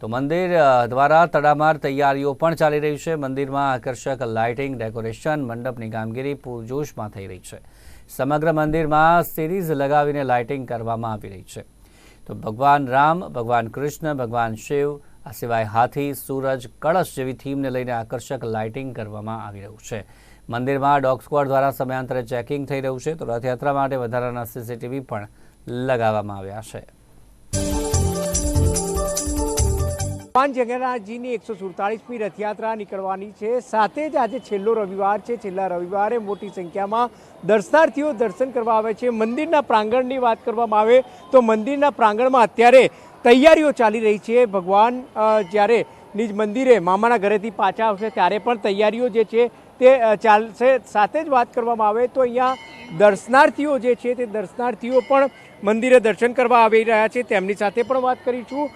તો મંદિર દ્વારા તડામાર તૈયારીઓ પણ ચાલી રહી છે. મંદિરમાં આકર્ષક લાઇટિંગ, ડેકોરેશન, મંડપની કામગીરી પૂરજોશમાં થઈ રહી છે. સમગ્ર મંદિરમાં સિરીઝ લગાવીને લાઇટિંગ કરવામાં આવી રહી છે. તો ભગવાન રામ, ભગવાન કૃષ્ણ, ભગવાન શિવ, આ સિવાય હાથી, સૂરજ, કળશ જેવી થીમને લઈને આકર્ષક લાઇટિંગ કરવામાં આવી રહ્યું છે. મંદિરમાં ડોગ સ્ક્વોડ દ્વારા સમયાંતરે ચેકિંગ થઈ રહ્યું છે. તો રથયાત્રા માટે વધારાના સીસીટીવી પણ લગાવવામાં આવ્યા છે. ભગવાન જગન્નાથજીની એકસો સુડતાળીસમી રથયાત્રા નીકળવાની છે. સાથે જ આજે છેલ્લો રવિવાર છે. છેલ્લા રવિવારે મોટી સંખ્યામાં દર્શનાર્થીઓ દર્શન કરવા આવે છે. મંદિરના પ્રાંગણની વાત કરવામાં આવે તો મંદિરના પ્રાંગણમાં અત્યારે તૈયારીઓ ચાલી રહી છે. ભગવાન જ્યારે નિજ મંદિરે મામાના ઘરેથી પાછા આવશે ત્યારે પણ તૈયારીઓ જે છે તે ચાલશે. સાથે જ વાત કરવામાં આવે તો અહીંયા દર્શનાર્થીઓ જે છે તે દર્શનાર્થીઓ પણ મંદિરે દર્શન કરવા આવી રહ્યા છે. તેમની સાથે પણ વાત કરીશું.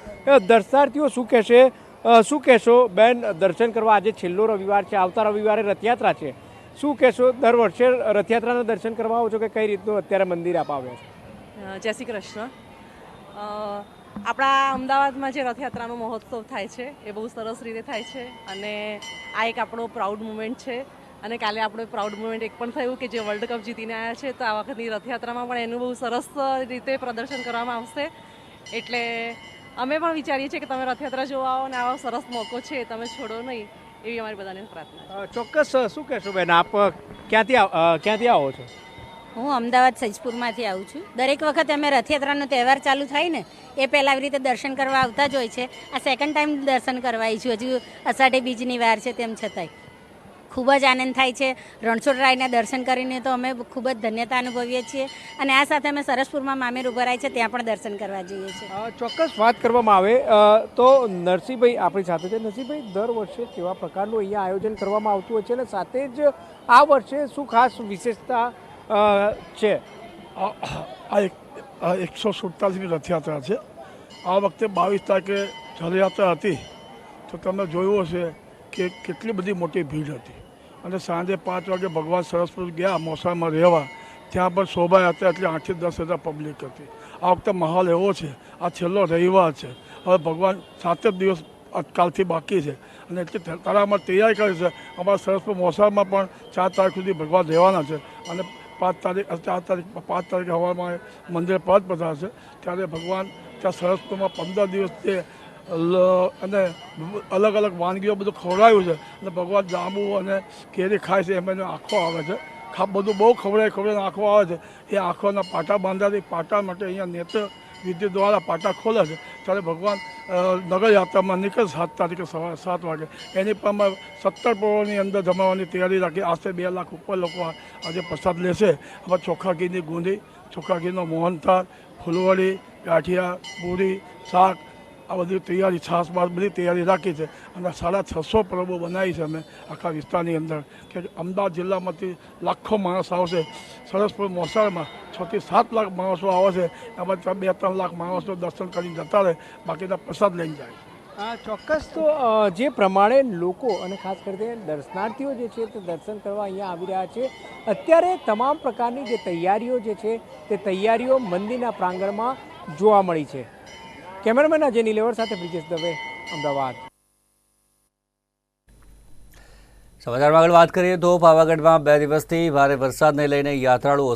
દર્શનાર્થીઓ શું કહેશે? શું કહેશો? બેન, દર્શન કરવા આજે છેલ્લો રવિવાર છે. આવતા રવિવારે રથયાત્રા છે. શું કહેશો? દર વર્ષે રથયાત્રાના દર્શન કરવા આવો છો કે કઈ રીતનું અત્યારે મંદિર આપ આવ્યા છે? જય શ્રી કૃષ્ણ. આપણા અમદાવાદમાં જે રથયાત્રાનો મહોત્સવ થાય છે, એ બહુ સરસ રીતે થાય છે અને આ એક આપણો પ્રાઉડ મુમેન્ટ છે. અને કાલે આપણો પ્રાઉડ મુમેન્ટ એક પણ થયું કે જે વર્લ્ડ કપ જીતીને આવ્યા છે, તો આ વખતની રથયાત્રામાં પણ એનું બહુ સરસ રીતે પ્રદર્શન કરવામાં આવશે. એટલે અમે પણ વિચારીએ છીએ કે તમે રથયાત્રા જોવા આવો અને આવો સરસ મોકો છે તમે છોડો નહીં, એવી અમારી બધાને પ્રાર્થના ચોક્કસ શું કહેશો બેન? આપ ક્યાંથી ક્યાંથી આવો છો? હું અમદાવાદ સજપુરમાંથી આવું છું. દરેક વખત અમે રથયાત્રાનો તહેવાર ચાલુ થાય ને, એ પહેલાં આવી રીતે દર્શન કરવા આવતા જ હોય છે. આ સેકન્ડ ટાઈમ દર્શન કરવા આવી છું. હજુ અષાઢી બીજની વાર છે તેમ છતાંય. ખૂબ જ આનંદ થાય છે. રણછોડરાયના દર્શન કરીને તો અમે ખૂબ જ ધન્યતા અનુભવીએ છીએ. અને આ સાથે અમે સરસપુરમાં મામેર ઉભરાય છે, ત્યાં પણ દર્શન કરવા જઈએ છીએ. ચોક્કસ વાત કરવામાં આવે. તો નરસિંહભાઈ આપણી સાથે છે. નરસિંહભાઈ, દર વર્ષે કેવા પ્રકારનું અહીંયા આયોજન કરવામાં આવતું હોય છે? અને સાથે જ આ વર્ષે શું ખાસ વિશેષતા છે. આ આ એક, આ એકસો સુડતાલીસમી રથયાત્રા છે. આ વખતે બાવીસ તારીખે રથયાત્રા હતી. તો તમે જોયું હશે કે કેટલી બધી મોટી ભીડ હતી. અને સાંજે પાંચ વાગે ભગવાન સરસપુર ગયા મોસામાં રહેવા. ત્યાં પણ શોભાયાત્રા એટલે આઠથી દસ હજાર પબ્લિક હતી. આ વખતે માહોલ એવો છે. આ છેલ્લો રવિવાર છે. હવે ભગવાન સાત જ દિવસ કાલથી બાકી છે. અને એટલી તરામાં તૈયારી કરી છે. અમારા સરસપુર મોસાળમાં પણ ચાર તારીખ સુધી ભગવાન રહેવાના છે. અને પાંચ તારીખ ચાર તારીખ, પાંચ તારીખે હવામાં મંદિરે પરત પધારશે. ત્યારે ભગવાન ત્યાં સરસ્વતીમાં પંદર દિવસ તે અને અલગ અલગ વાનગીઓ બધું ખવડાવ્યું છે. અને ભગવાન જાંબુ અને કેરી ખાય છે, એમાં એને આંખો આવે છે. ખા, બધું બહુ ખવડાય ખવડાય આંખો આવે છે. એ આંખોના પાટા બાંધાથી પાટા માટે અહીંયા નેત્ર વિધિ દ્વારા પાટા ખોલે છે. ત્યારે ભગવાન નગરયાત્રામાં નીકળે સાત તારીખે સવારે સાત વાગે. એની પણ અમે સત્તર પરોની અંદર જમાવવાની તૈયારી રાખી આશરે બે લાખ ઉપર લોકો આજે પ્રસાદ લેશે. હવે ચોખાગીની ગુંદી ચોખ્ખા મોહનથાળ, ફૂલવડી, ગાંઠિયા, પૂરી, શાક આ બધી તૈયારી છાસ બાસ બધી તૈયારી રાખી છે અને સાડા છસો પરબો બનાવી છે અમે આખા વિસ્તારની અંદર. કે અમદાવાદ જિલ્લામાંથી લાખો માણસ આવશે. સરસપુર મોસાળમાં છથી સાત લાખ માણસો આવે છે. એમાં બે ત્રણ લાખ માણસો દર્શન કરીને જતા રહે. બાકીના પ્રસાદ લઈને જાય. આ ચોક્કસ તો જે પ્રમાણે લોકો અને ખાસ કરીને દર્શનાર્થીઓ જે છે તે દર્શન કરવા અહીંયા આવી રહ્યા છે. અત્યારે તમામ પ્રકારની જે તૈયારીઓ જે છે તે તૈયારીઓ મંદિરના પ્રાંગણમાં જોવા મળી છે. કેમેરામેન અજય નીલેવર સાથે બ્રિજેશ દવે, અમદાવાદ. સમાચારમાં આગળ વાત કરીએ તો પાવાગઢમાં બે દિવસથી ભારે વરસાદને લઈને યાત્રાળુઓ